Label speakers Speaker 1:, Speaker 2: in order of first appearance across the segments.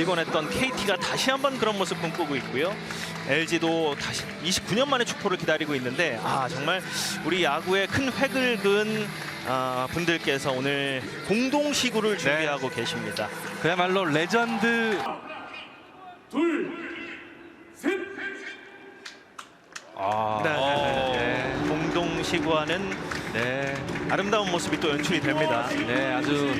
Speaker 1: 일궈냈던 KT가 다시 한번 그런 모습 꿈꾸고 있고요. LG도 다시 29년 만에 축포를 기다리고 있는데 아 정말 우리 야구에 큰 획을 그은 아, 분들께서 오늘 공동 시구를 준비하고 계십니다.
Speaker 2: 그야말로 레전드. 아,
Speaker 1: 네. 공동 시구하는
Speaker 2: 네,
Speaker 1: 아름다운 모습이 또 연출이 됩니다.
Speaker 2: 네, 아주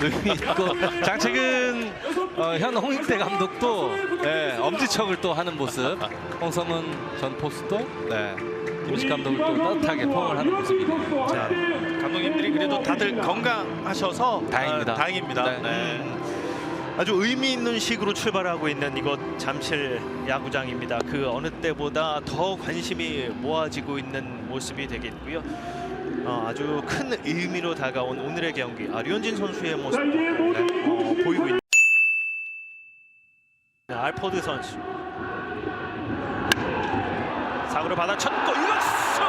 Speaker 2: 의미 있고 장채근 어, 현 홍익대 감독도 네, 엄지척을 또 하는 모습. 홍성은 전 포수도 네, 김식 감독을 또 따뜻하게 포옹을 하는 모습이네요.
Speaker 3: 자, 감독님들이 그래도 다들 건강하셔서
Speaker 2: 다행입니다.
Speaker 3: 아, 다행입니다.
Speaker 2: 네.
Speaker 3: 네.
Speaker 1: 음, 아주 의미 있는 식으로 출발하고 있는 이곳 잠실 야구장입니다. 그 어느 때보다 더 관심이 모아지고 있는 모습이 되겠고요. 어, 아주 큰 의미로 다가온 오늘의 경기. 아, 류현진 선수의 모습 어, 보이고 있는 네, 알포드 선수. 사구를 받아쳤고 이것수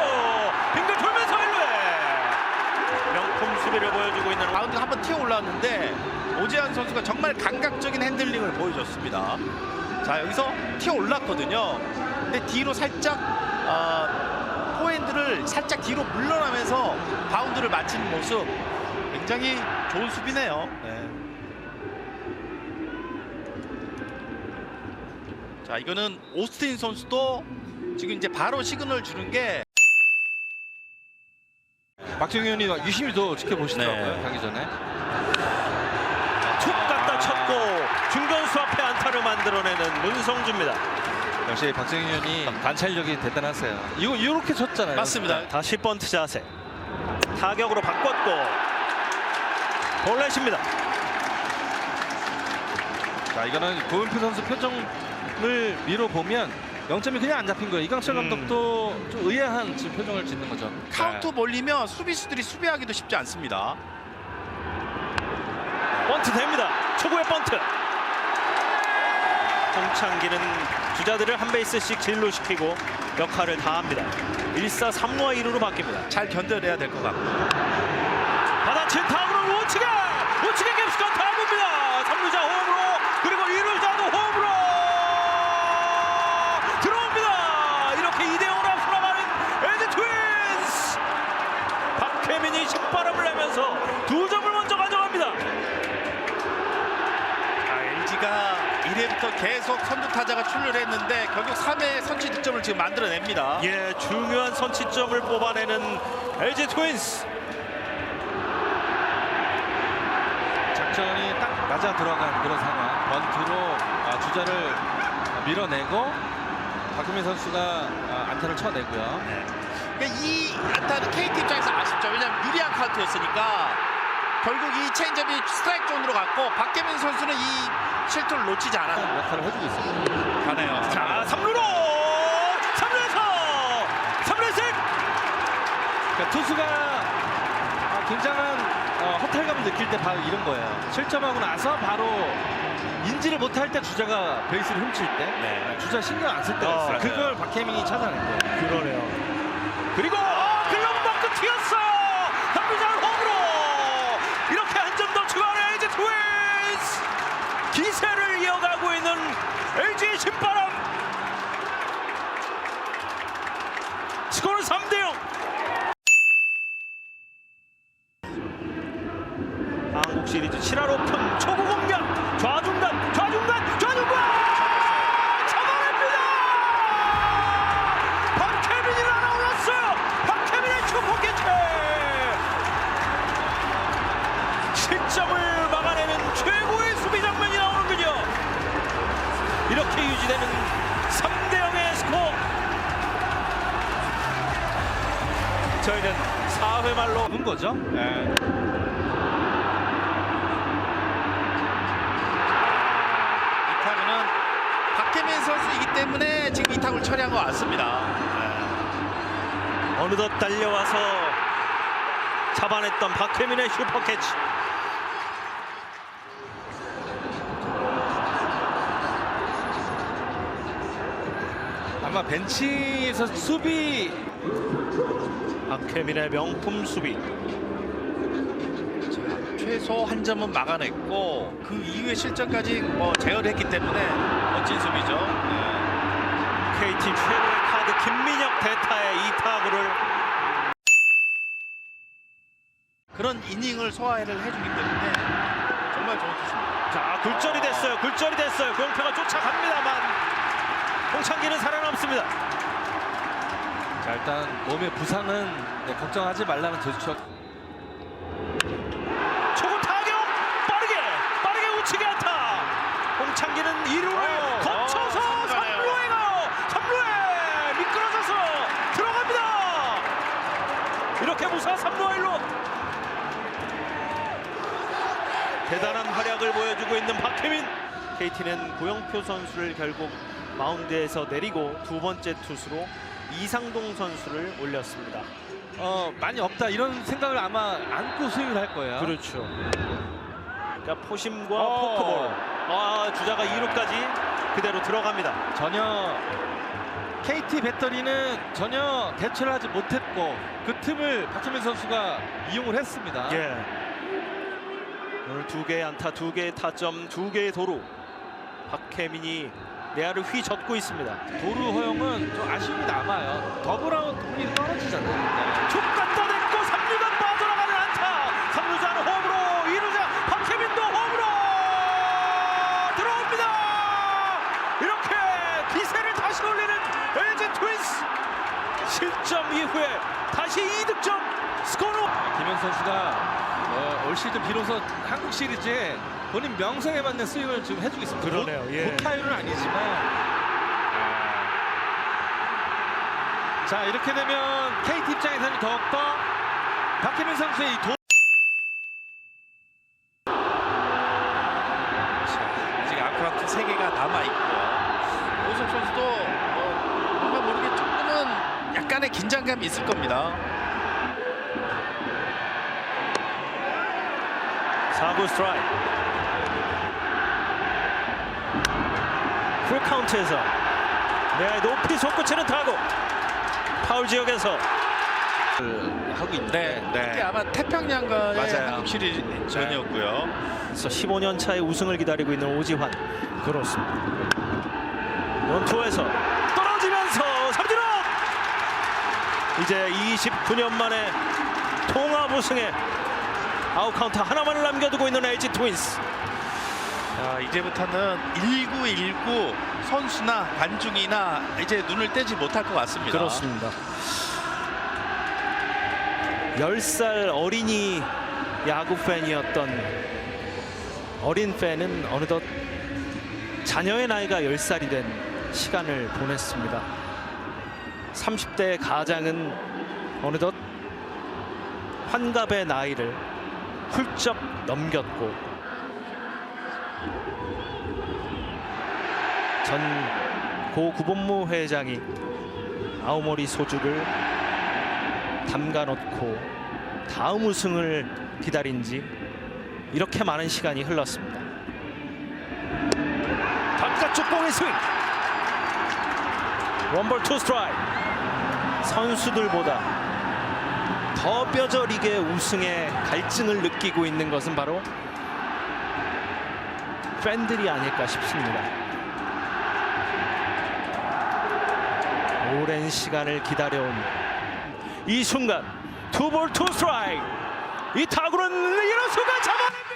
Speaker 1: 빙글 돌면서 1루에 명품 수비를 보여주고 있는
Speaker 3: 라운드가 한번 튀어 올라왔는데 오재환 선수가 정말 감각적인 핸들링을 보여줬습니다. 자 여기서 튀어 올랐거든요. 근데 뒤로 살짝 아, 포핸드를 살짝 뒤로 물러나면서 바운드를 맞히는 모습 굉장히 좋은 수비네요. 네. 자 이거는 오스틴 선수도 지금 이제 바로 시그널 주는 게
Speaker 2: 박정현이 유심히 또 지켜보시더라고요
Speaker 3: 네.
Speaker 2: 가기 전에.
Speaker 1: 툭 갖다 쳤고 중견수 앞에 안타를 만들어내는 문성주입니다.
Speaker 2: 역시 박정현이 관찰력이 대단하세요. 이거 이렇게 쳤잖아요.
Speaker 3: 맞습니다.
Speaker 1: 다시 번트 자세 타격으로 바꿨고 볼넷입니다.
Speaker 2: 자 이거는 고은표 선수 표정을 미뤄 보면 0점이 그냥 안 잡힌 거예요. 이강철
Speaker 1: 음.
Speaker 2: 감독도 좀 의아한 지금 표정을 짓는 거죠.
Speaker 3: 카운트 몰리면 수비수들이 수비하기도 쉽지 않습니다.
Speaker 1: 번트 됩니다. 초구의 번트. 홍창기는 주자들을 한 베이스씩 진로시키고 역할을 다합니다. 1사 3루와 2루로 바뀝니다.
Speaker 3: 잘 견뎌내야 될 것 같고
Speaker 1: 받아친 타구를 우측에 우측에 깁스가 타구입니다. 3루자 홈으로 그리고 2루자도 홈으로 들어옵니다. 이렇게 2대 0으로 앞서 나가는 LG 트윈스. 박혜민이 신바람을 내면서 두 점을 먼저 가져갑니다.
Speaker 3: 아, LG가 1회부터 계속 선두 타자가 출루를 했는데 결국 3회 선취 득점을 지금 만들어냅니다.
Speaker 1: 예, 중요한 선취점을 뽑아내는 LG 트윈스.
Speaker 2: 작전이 딱 맞아 들어간 그런 상황. 번트로 아, 주자를 밀어내고 박규민 선수가 아, 안타를 쳐내고요.
Speaker 3: 그러니까 이 안타는 KT 입장에서 아쉽죠. 왜냐하면 유리한 카운트였으니까 결국 이 체인지업이 스트라이크 존으로 갔고 박계민 선수는 이 실투를 놓치지 않아요.
Speaker 2: 역할을 해주고 있습니다.
Speaker 3: 가네요.
Speaker 1: 자, 3루로 3루에서 3루에서
Speaker 2: 그러니까 투수가 아, 굉장한 어, 허탈감을 느낄 때 바로 이런 거예요. 실점하고 나서 바로 인지를 못할 때 주자가 베이스를 훔칠 때
Speaker 1: 네.
Speaker 2: 주자 신경 안 쓸 때가
Speaker 1: 어,
Speaker 2: 있어요. 그걸 박혜민이 찾아낸 거예요.
Speaker 1: 그러네요. 그리고 글러브 먹고 튀었어요. 한비장 홈으로 이렇게 한 점 더 추가하는 LG 트윈스 기세를 이어가고 있는 LG의 신바람 스코어는 3대 0 한국 시리즈 7할 오픈 초구 공격. 좌중간 좌중간 좌중간! 잡아냅니다! 박혜민이 날아올랐어요! 박혜민의 슈퍼캐치 실점을 막아내는 최고의 수비 장면이 나오는군요. 이렇게 유지되는 3대 0의 스코어. 저희는 4회 말로
Speaker 2: 는 거죠. 네.
Speaker 3: 이 타구는 박계민 선수이기 때문에 지금 이 타구를 처리한 것 같습니다.
Speaker 1: 어느덧 달려와서 잡아냈던 박혜민의 슈퍼캐치.
Speaker 2: 아마 벤치에서 수비.
Speaker 1: 박혜민의 명품 수비.
Speaker 3: 최 최소 한 점은 막아냈고 그 이후의 실점까지 뭐 제어했기 때문에 멋진 수비죠. 네.
Speaker 1: KT 최고의 카드 김민혁 대타의 이 타구를
Speaker 3: 그런 이닝을 소화를 해주기 때문에 정말 좋은 투수입니다.
Speaker 1: 자 굴절이 됐어요. 굴절이 됐어요. 고영표가 쫓아갑니다만 홍창기는 살아남습니다.
Speaker 2: 자 일단 몸의 부상은 네, 걱정하지 말라는 제스처.
Speaker 1: 초구 타격 빠르게 빠르게 우측에 안타. 홍창기는 2루를
Speaker 3: 어,
Speaker 1: 거쳐서
Speaker 3: 어, 3루에 가요.
Speaker 1: 3루에 가요. 3루에 미끄러져서 들어갑니다. 이렇게 무사 3루 1루. 대단한 활약을 보여주고 있는 박혜민. KT는 고영표 선수를 결국 마운드에서 내리고 두 번째 투수로 이상동 선수를 올렸습니다.
Speaker 2: 어 많이 없다 이런 생각을 아마 안고 스윙을 할 거예요.
Speaker 1: 그렇죠. 자 포심과
Speaker 2: 어.
Speaker 1: 포크볼. 아 주자가 2루까지 그대로 들어갑니다.
Speaker 2: 전혀 KT 배터리는 전혀 대처를 하지 못했고 그 틈을 박혜민 선수가 이용을 했습니다.
Speaker 1: 예. 오늘 두 개의 안타, 두 개의 타점, 두 개의 도루. 박혜민이 내야를 휘젓고 있습니다.
Speaker 2: 도루 허용은 좀 아쉬움이 남아요. 더블아웃 분이 떨어지잖아요. 네.
Speaker 1: 툭 갖다 댔고 3루간 빠져나가는 안타. 3루자는 홈으로, 2루자 박혜민도 홈으로 들어옵니다. 이렇게 기세를 다시 올리는 LG 트윈스. 실점 이후에 다시 2득점. 스코어
Speaker 2: 김현 선수가 어, 올 시즌 비로소 한국 시리즈에 본인 명성에 맞는 스윙을 지금 해주고 있습니다.
Speaker 1: 그러네요,
Speaker 2: 고-
Speaker 1: 예.
Speaker 2: 고타율은 아니지만 아. 자 이렇게 되면 KT 입장에서는 더욱더 박혜민 선수의 이 도...
Speaker 3: 자, 아직 아쿠라트 세 개가 남아 있고요. 오석 선수도 어, 뭔가 모르게 조금은 약간의 긴장감이 있을 겁니다.
Speaker 1: 4구 스트라이크. 풀 카운트에서 내야의 높이 솟구치는 타구. 파울 지역에서
Speaker 2: 하고 있는데
Speaker 3: 네, 이게 아마 태평양과의
Speaker 2: 맞아요.
Speaker 3: 한국 시리즈 전이었고요.
Speaker 1: 그래서 15년 차의 우승을 기다리고 있는 오지환. 그렇습니다. 원투에서 떨어지면서 삼진호 이제 29년 만에 통합 우승에 아웃 카운트 하나만을 남겨두고 있는 LG 트윈스.
Speaker 3: 자, 이제부터는 1919 선수나 관중이나 이제 눈을 떼지 못할 것 같습니다.
Speaker 1: 그렇습니다. 10살 어린이 야구 팬이었던 어린 팬은 어느덧 자녀의 나이가 10살이 된 시간을 보냈습니다. 30대 가장은 어느덧 환갑의 나이를 훌쩍 넘겼고 전 고 구본무 회장이 아오모리 소주를 담가 놓고 다음 우승을 기다린 지 이렇게 많은 시간이 흘렀습니다. 바깥쪽 공의 스윙. 원볼 투 스트라이크. 선수들보다 더 뼈저리게 우승의 갈증을 느끼고 있는 것은 바로 팬들이 아닐까 싶습니다. 오랜 시간을 기다려온 이 순간 투볼 투 스트라이크 이 타구는 이루수가 잡아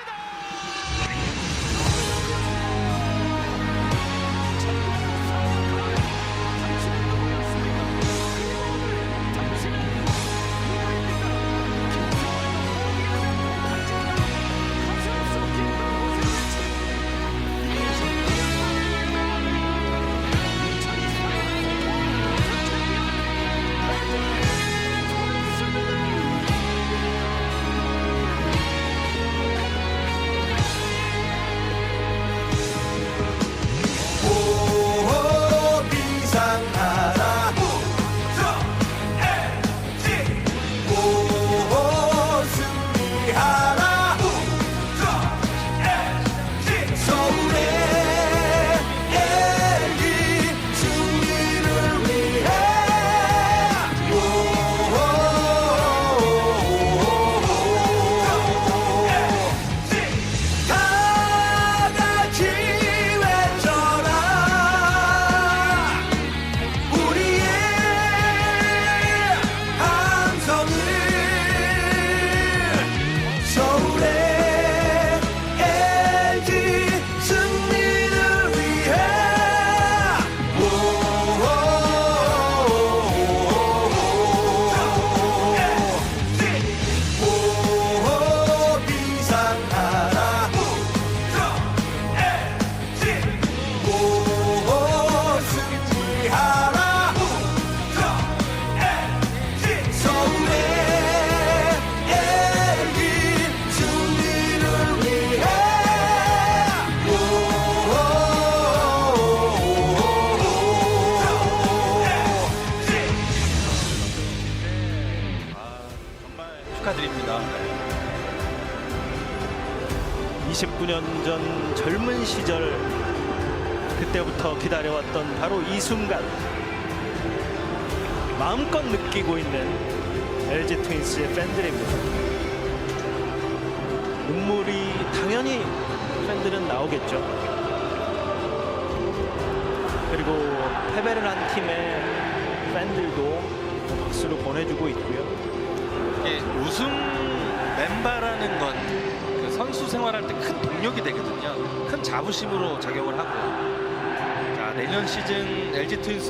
Speaker 1: 축하드립니다. 29년 전 젊은 시절 그때부터 기다려왔던 바로 이 순간 마음껏 느끼고 있는 LG 트윈스의 팬들입니다. 눈물이 당연히 팬들은 나오겠죠. 그리고 패배를 한 팀의 팬들도 박수를 보내주고 있고요.
Speaker 2: 이게 우승 멤버라는 건 그 선수 생활할 때 큰 동력이 되거든요. 큰 자부심으로 작용을 하고 자 내년 시즌 LG 트윈스